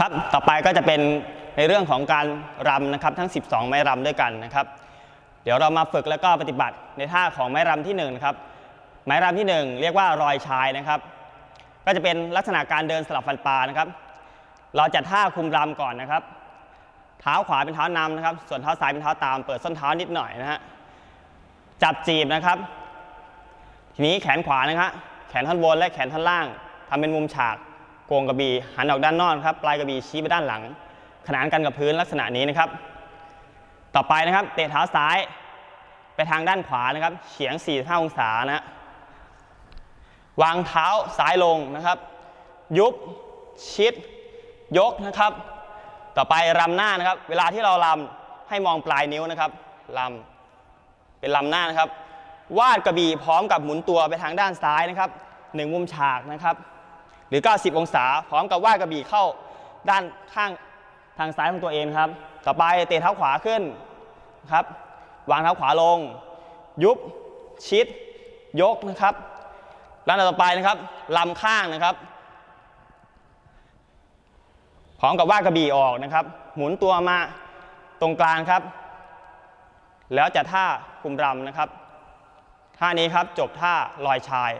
ครับต่อไปก็จะเป็นในเรื่องของการรำนะครับทั้ง 12 ไม้รำด้วยกันนะครับ เดี๋ยวเรามาฝึกแล้วก็ปฏิบัติในท่าของไม้รำที่1นะครับไม้รำที่ 1 เรียกว่ารอยชายนะครับ ก็จะเป็นลักษณะการเดินสลับฟันปลานะครับ เราจัดท่าคุมรำก่อนนะครับ เท้าขวาเป็นเท้านำนะครับ ส่วนเท้าซ้ายเป็นเท้าตาม เปิดส้นเท้านิดหน่อยนะฮะจับจีบนะครับ ทีนี้แขนขวานะครับแขนท่อนบนและแขนท่อนล่างทำเป็นมุมฉาก โกงกระบี่หันออกด้านนอกครับ ปลายกระบี่ชี้ไปด้านหลัง ขนานกันกับพื้นลักษณะนี้นะครับ ต่อไปนะครับ เตะเท้าซ้าย ไปทางด้านขวานะครับ เฉียง 45 องศานะ วางเท้าซ้ายลงนะครับ ยุบ ชิด ยกนะครับ ต่อไปรำหน้านะครับ เวลาที่เรารำให้มองปลายนิ้วนะครับรำเป็นรำหน้านะครับ วาดกระบี่พร้อมกับหมุนตัวไปทางด้านซ้ายนะครับหนึ่งมุมฉากนะครับ หรือ 90 องศา พร้อมกับว่ากระบี่เข้าด้านข้างทางซ้ายของตัวเองครับ ต่อไปเตะเท้าขวาขึ้นครับ วางเท้าขวาลง ยุบ ชิด ยกนะครับแล้วต่อไปนะครับลำข้างนะครับ พร้อมกับว่ากระบี่ออกนะครับ หมุนตัวมาตรงกลางครับ แล้วจะท่าคุมรำนะครับ ท่านี้ครับจบท่าลอยชาย